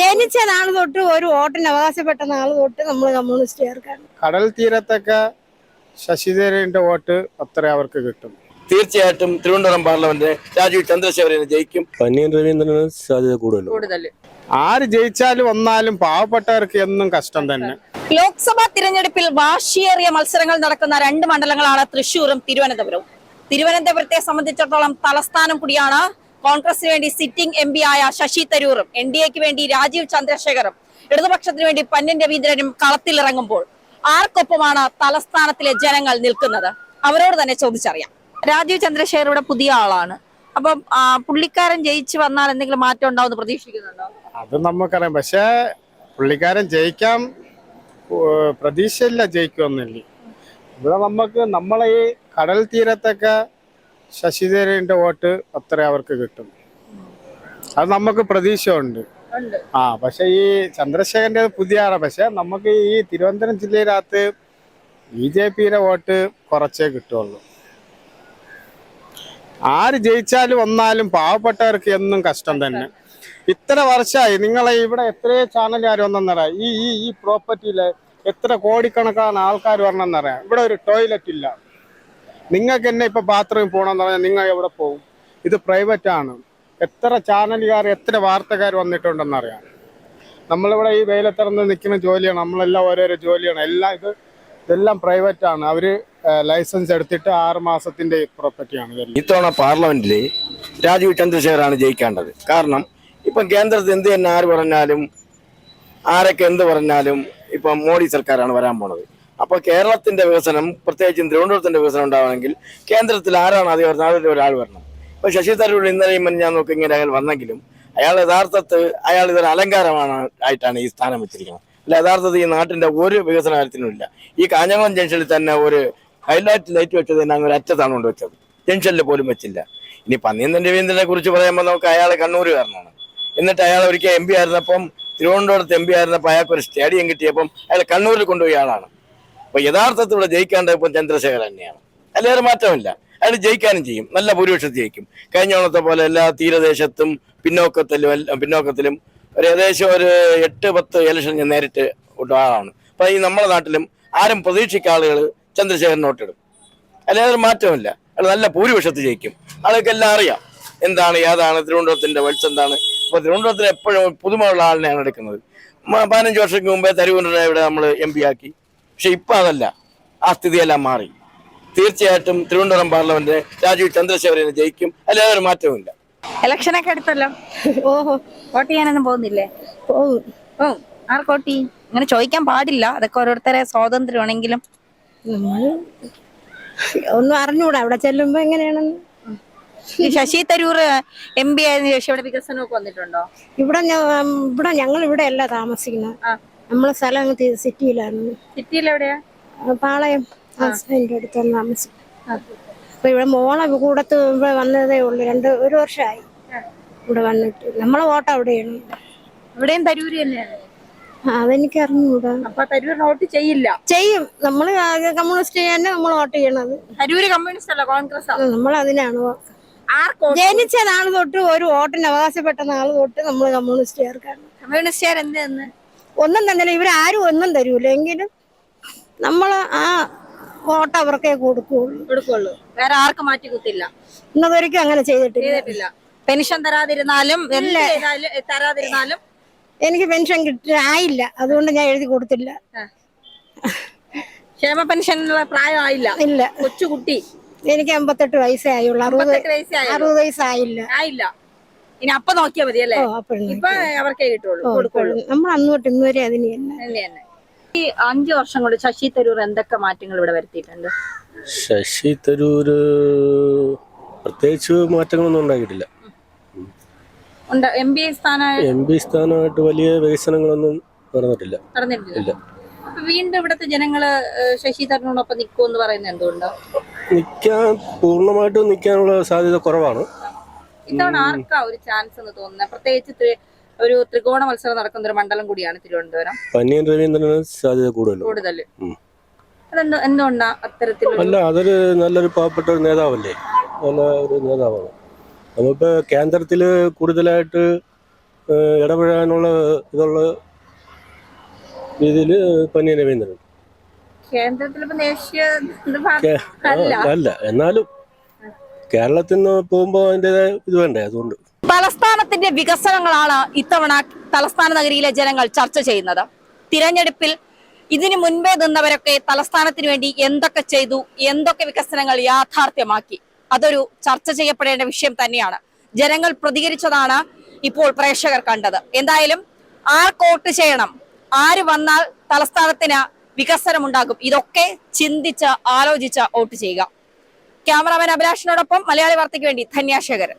ജനിച്ച നാൾ തൊട്ട് ഒരു വോട്ടിന് അവകാശപ്പെട്ട നാൾ തൊട്ട് നമ്മൾ കമ്മ്യൂണിസ്റ്റുകാർക്കാണ് കടൽ തീരത്തൊക്കെ ശശിധരന്റെ വോട്ട് അത്ര അവർക്ക് കിട്ടും. തീർച്ചയായിട്ടും തിരുവനന്തപുരം പാർലമെന്റ് രാജീവ് ചന്ദ്രശേഖരന് ജയിക്കും. പന്നിയൻ രവീന്ദ്രന് സാധ്യത കൂടുതൽ ആര് ജയിച്ചാലും വന്നാലും പാവപ്പെട്ടവർക്ക് എന്നും കഷ്ടം തന്നെ. ലോക്സഭാ തിരഞ്ഞെടുപ്പിൽ വാശിയേറിയ മത്സരങ്ങൾ നടക്കുന്ന രണ്ട് മണ്ഡലങ്ങളാണ് തൃശൂരും തിരുവനന്തപുരവും. തിരുവനന്തപുരത്തെ സംബന്ധിച്ചിടത്തോളം തലസ്ഥാനം കൂടിയാണ് കോൺഗ്രസിന് വേണ്ടി സിറ്റിംഗ് എം പി ആയ ശശി തരൂറും എൻ ഡി എക്ക് വേണ്ടി രാജീവ് ചന്ദ്രശേഖറും ഇടതുപക്ഷത്തിന് വേണ്ടി പന്നൻ രവീന്ദ്രനും കളത്തിലിറങ്ങുമ്പോൾ ആർക്കൊപ്പമാണ് തലസ്ഥാനത്തിലെ ജനങ്ങൾ നിൽക്കുന്നത്? അവരോട് തന്നെ ചോദിച്ചറിയാം. രാജീവ് ചന്ദ്രശേഖർ ഇവിടെ പുതിയ ആളാണ്. അപ്പം പുള്ളിക്കാരൻ ജയിച്ചു വന്നാൽ എന്തെങ്കിലും മാറ്റം ഉണ്ടാവും എന്ന് പ്രതീക്ഷിക്കുന്നുണ്ടോ? അത് നമുക്കറിയാം. പക്ഷേ പുള്ളിക്കാരൻ ജയിക്കാൻ പ്രതീക്ഷയില്ല ജയിക്കുമെന്നില്ല. ഇവിടെ നമുക്ക് നമ്മളെ ഈ കടൽ തീരത്തൊക്കെ ശശിധരന്റെ വോട്ട് അത്ര അവർക്ക് കിട്ടും. അത് നമുക്ക് പ്രതീക്ഷയുണ്ട്. ആ പക്ഷെ ഈ ചന്ദ്രശേഖരന്റെ പുതിയ ആളാണ് പക്ഷെ നമുക്ക് ഈ തിരുവനന്തപുരം ജില്ലയിലകത്ത് ബി ജെ പിയുടെ വോട്ട് കുറച്ചേ കിട്ടുള്ളൂ ആര് ജയിച്ചാലും വന്നാലും പാവപ്പെട്ടവർക്ക് എന്നും കഷ്ടം തന്നെ. ഇത്ര വർഷമായി നിങ്ങളെ ഇവിടെ എത്രയോ ചാനലുകാർ വന്നെന്നറിയാം. ഈ ഈ ഈ പ്രോപ്പർട്ടിയിൽ എത്ര കോടിക്കണക്കാണ് ആൾക്കാർ വരണമെന്നറിയാം. ഇവിടെ ഒരു ടോയ്ലറ്റ് ഇല്ല. നിങ്ങൾക്ക് എന്നെ ഇപ്പൊ ബാത്റൂമിൽ പോകണമെന്ന് പറഞ്ഞാൽ നിങ്ങൾ എവിടെ പോകും? ഇത് പ്രൈവറ്റ് ആണ്. എത്ര ചാനലുകാർ എത്ര വാർത്തക്കാർ വന്നിട്ടുണ്ടെന്നറിയാം നമ്മളിവിടെ ഈ വെയിലത്തിറന്ന് നിൽക്കുന്ന ജോലിയാണ്. നമ്മളെല്ലാം ഓരോരോ ജോലിയാണ്. എല്ലാം ഇത് ഇതെല്ലാം പ്രൈവറ്റ് ആണ്. അവർ ലൈസൻസ് എടുത്തിട്ട് ആറ് മാസത്തിന്റെ പ്രോപ്പർട്ടിയാണ് ഇത്തവണ പാർലമെന്റിൽ രാജീവ് ചന്ദ്രശേഖറാണ് ജയിക്കേണ്ടത്. കാരണം ഇപ്പം കേന്ദ്രത്തിൽ എന്ത് തന്നെ ആര് പറഞ്ഞാലും ആരൊക്കെ എന്ത് പറഞ്ഞാലും ഇപ്പം മോഡി സർക്കാരാണ് വരാൻ പോണത്. അപ്പൊ കേരളത്തിന്റെ വികസനം പ്രത്യേകിച്ചും തിരുവനന്തപുരത്തിന്റെ വികസനം ഉണ്ടാവണമെങ്കിൽ കേന്ദ്രത്തിൽ ആരാണ് അധികം അതിൽ ഒരാൾ വരണം. ഇപ്പൊ ശശി തരൂർ ഇന്നലെയും ഞാൻ നോക്കി ഇങ്ങനെ അയാൾ വന്നെങ്കിലും അയാൾ യഥാർത്ഥത്തിൽ അയാൾ ഇതൊരു അലങ്കാരമാണ് ആയിട്ടാണ് ഈ സ്ഥാനം വെച്ചിരിക്കുന്നത്. അല്ല യഥാർത്ഥത്തിൽ ഈ നാട്ടിന്റെ ഒരു വികസന കാര്യത്തിനും ഇല്ല. ഈ കാഞ്ഞങ്ങളം ജംഗ്ഷനിൽ തന്നെ ഒരു ഹൈലൈറ്റ് ലൈറ്റ് വെച്ചത് തന്നെ ഒരു അറ്റത്താണ് കൊണ്ടുവച്ചത് ജംഗ്ഷനിൽ പോലും വെച്ചില്ല. ഇനി പന്നീന്ദൻ രവീന്ദ്രനെ കുറിച്ച് പറയുമ്പോൾ നമുക്ക് അയാൾ കണ്ണൂരുകാരനാണ്. എന്നിട്ട് അയാൾ ഒരിക്കൽ എം പി ആയിരുന്നപ്പം തിരുവനന്തപുരത്ത് എം പി ആയിരുന്നപ്പോൾ അയാൾക്ക് ഒരു സ്റ്റേഡിയം കിട്ടിയപ്പം അയാൾ കണ്ണൂരിൽ കൊണ്ടുപോയ ആളാണ്. അപ്പൊ യഥാർത്ഥത്തിൽ ഇവിടെ ജയിക്കേണ്ടത് ഇപ്പം ചന്ദ്രശേഖരൻ തന്നെയാണ്. അല്ലേറെ മാറ്റമില്ല. അയാൾ ജയിക്കാനും ചെയ്യും. നല്ല ഭൂരിപക്ഷത്തിൽ ജയിക്കും. കഴിഞ്ഞ ഓണത്തെ പോലെ എല്ലാ തീരദേശത്തും പിന്നോക്കത്തിലും പിന്നോക്കത്തിലും ഒരു ഏകദേശം ഒരു എട്ട് പത്ത് ഇലക്ഷൻ ഞാൻ നേരിട്ട് ആളാണ്. അപ്പൊ ഈ നമ്മുടെ നാട്ടിലും ആരും പ്രതീക്ഷിക്ക ആളുകൾ ചന്ദ്രശേഖരൻ വോട്ടിടും. അതിലേറെ മാറ്റമില്ല. അയാൾ നല്ല ഭൂരിപക്ഷത്തിൽ ജയിക്കും. ആളുകൾക്ക് എല്ലാം അറിയാം. എന്താണ് ഏതാണ് തിരുവനന്തപുരത്തിന്റെ വത്സ് എന്താണ്. അപ്പൊ തിരുവനന്തപുരത്തിൽ എപ്പോഴും പുതുമയുള്ള ആളിനെയാണ് എടുക്കുന്നത്. പതിനഞ്ച് വർഷങ്ങൾക്ക് മുമ്പേ തരൂരിനെ ഇവിടെ നമ്മൾ എം പി ആക്കി. പക്ഷെ ഇപ്പൊ അതല്ല. ആ സ്ഥിതിയെല്ലാം മാറി. തീർച്ചയായിട്ടും തിരുവനന്തപുരം പാർലമെന്റ് രാജീവ് ചന്ദ്രശേഖരനെ ജയിക്കും. അല്ലാതെ ഒരു മാറ്റവുമില്ല. ഇലക്ഷനൊക്കെ അടുത്തല്ലോ. ഓഹോ വോട്ട് ചെയ്യാനൊന്നും പോകുന്നില്ലേ? പോകും ഓ ആർക്ക് വോട്ട് ചെയ്യും? ഇങ്ങനെ ചോദിക്കാൻ പാടില്ല. അതൊക്കെ ഓരോരുത്തരെ സ്വാതന്ത്ര്യമാണെങ്കിലും. ഒന്നും അറിഞ്ഞൂടാ. അവിടെ ചെല്ലുമ്പോ എങ്ങനെയാണെന്ന്? ശശി തരൂർ എം പി ആയതിനു ശേഷം ഇവിടെ വികസനമൊക്കെ വന്നിട്ടുണ്ടോ? ഇവിടെ ഇവിടെ ഞങ്ങൾ ഇവിടെ അല്ല താമസിക്കുന്നത്. ആ. നമ്മളെ സ്ഥലം അങ്ങ് സിറ്റിയിലാണ് സിറ്റിയിൽ എവിടെയാ പാളയം. ഹസ്ബൻഡിന്റെ അടുത്താണ് താമസിക്കുന്നത് അപ്പൊ ഇവിടെ മോളെ കൂടത്ത് ഇവിടെ വന്നതേ ഉള്ളൂ. രണ്ട് ഒരു വർഷമായി ഇവിടെ വന്നിട്ട്. നമ്മളെ വോട്ട് അവിടെയാണ്. ഇവിടെയും തരൂര് തന്നെയാണ്. അതെനിക്ക് അറിഞ്ഞൂടാ അപ്പൊ തരൂർ വോട്ട് ചെയ്യില്ല. ചെയ്യും. നമ്മൾ കമ്മ്യൂണിസ്റ്റ് തന്നെ നമ്മൾ വോട്ട് ചെയ്യണത്. തരൂര് കമ്മ്യൂണിസ്റ്റ് അല്ല കോൺഗ്രസ് നമ്മൾ അതിനാണ് ജനിച്ച നാൾ തൊട്ട് ഒരു വോട്ടിന് അവകാശപ്പെട്ട നാൾ തൊട്ട് നമ്മൾ കമ്മ്യൂണിസ്റ്റുകാർക്കാണ്. കമ്മ്യൂണിസ്റ്റുകാർ എന്ത് എന്ന് ഒന്നും തന്നില്ല. ഇവരാരും ഒന്നും തരൂല. എങ്കിലും നമ്മൾ ആ വോട്ട് അവർക്കേ കൊടുക്കുള്ളൂ. കൊടുക്കുള്ളൂ. വേറെ ആർക്കും മാറ്റി കുത്തില്ല ഇന്നതൊരിക്കലും അങ്ങനെ ചെയ്തിട്ടില്ല. പെൻഷൻ തരാതിരുന്നാലും തരാതിരുന്നാലും എനിക്ക് പെൻഷൻ കിട്ടായില്ല അതുകൊണ്ട് ഞാൻ എഴുതി കൊടുത്തില്ല. ക്ഷേമ പെൻഷനുള്ള പ്രായമായില്ല. ഇല്ല. കൊച്ചുകുട്ടി. എനിക്ക് അമ്പത്തെട്ട് വയസ്സേ ആയുള്ളൂ. അറുപത് അറുപത് വയസ്സായില്ല. ആയില്ല. ഇനി അപ്പൊ നോക്കിയാ മതി അല്ലേ? ഇപ്പൊ അവർക്കേ കിട്ടുള്ളൂ. കൊടുക്കുള്ളൂ. നമ്മൾ അന്ന് തൊട്ട് ഇന്ന് വരെ അതിന് തന്നെ. ഈ അഞ്ചു വർഷം കൊണ്ട് ശശി തരൂർ എന്തൊക്കെ മാറ്റങ്ങൾ ഇവിടെ വരുത്തിയിട്ടുണ്ട്? ശശി തരൂര് പ്രത്യേകിച്ച് മാറ്റങ്ങളൊന്നും ഉണ്ടാക്കിയിട്ടില്ല. ഉണ്ട്. എം ബി പി സ്ഥാനമായിട്ട് വലിയ വികസനങ്ങളൊന്നും നടന്നിട്ടില്ല. നടന്നിട്ടില്ല. വീണ്ടും ഇവിടുത്തെ ജനങ്ങൾ ശശി തരൂരിനൊപ്പം നിൽക്കുമെന്ന് പറയുന്നത് എന്തുകൊണ്ടോ? നിൽക്കാൻ പൂർണമായിട്ടും നിൽക്കാനുള്ള സാധ്യത കുറവാണ്. ഇത്തവണ ആർക്കാ ഒരു ചാൻസ് എന്ന് തോന്നുന്നത് പ്രത്യേകിച്ച് ഒരു ത്രികോണ മത്സരം നടക്കുന്ന ഒരു മണ്ഡലം കൂടിയാണ് തിരുവനന്തപുരം. പന്നിയൻ രവീന്ദ്രന് സാധ്യത കൂടുതലും? കൂടുതൽ. അതെന്തോ എന്തുകൊണ്ടാ അല്ല അതൊരു നല്ലൊരു പാവപ്പെട്ട ഒരു നേതാവല്ലേ? നല്ല ഒരു നേതാവാണ്. നമുക്ക് കേന്ദ്രത്തിൽ കൂടുതലായിട്ട് ഇടപെടാനുള്ള ഇതുള്ള രീതിയിൽ പന്നി രവീന്ദ്രൻ. കേന്ദ്രത്തിൽ. അല്ല എന്നാലും കേരളത്തിൽ നിന്ന് പോകുമ്പോൾ അതിന്റേതായ ഇത് വേണ്ടേ? അതുകൊണ്ട്. തലസ്ഥാനത്തിന്റെ വികസനങ്ങളാണ് ഇത്തവണ തലസ്ഥാന നഗരിയിലെ ജനങ്ങൾ ചർച്ച ചെയ്യുന്നത്. തിരഞ്ഞെടുപ്പിൽ ഇതിനു മുൻപേ നിന്നവരൊക്കെ തലസ്ഥാനത്തിന് വേണ്ടി എന്തൊക്കെ ചെയ്തു എന്തൊക്കെ വികസനങ്ങൾ യാഥാർത്ഥ്യമാക്കി? അതൊരു ചർച്ച ചെയ്യപ്പെടേണ്ട വിഷയം തന്നെയാണ്. ജനങ്ങൾ പ്രതികരിച്ചതാണ് ഇപ്പോൾ പ്രേക്ഷകർ കണ്ടത്. എന്തായാലും ആർക്ക് വോട്ട് ചെയ്യണം ആര് വന്നാൽ തലസ്ഥാനത്തിന് വികസനം ഉണ്ടാകും ഇതൊക്കെ ചിന്തിച്ച് ആലോചിച്ച് വോട്ട് ചെയ്യുക. ക്യാമറാമാൻ അഭിലാഷിനോടൊപ്പം മലയാളി വാർത്തയ്ക്ക് വേണ്ടി ധന്യാശേഖരൻ.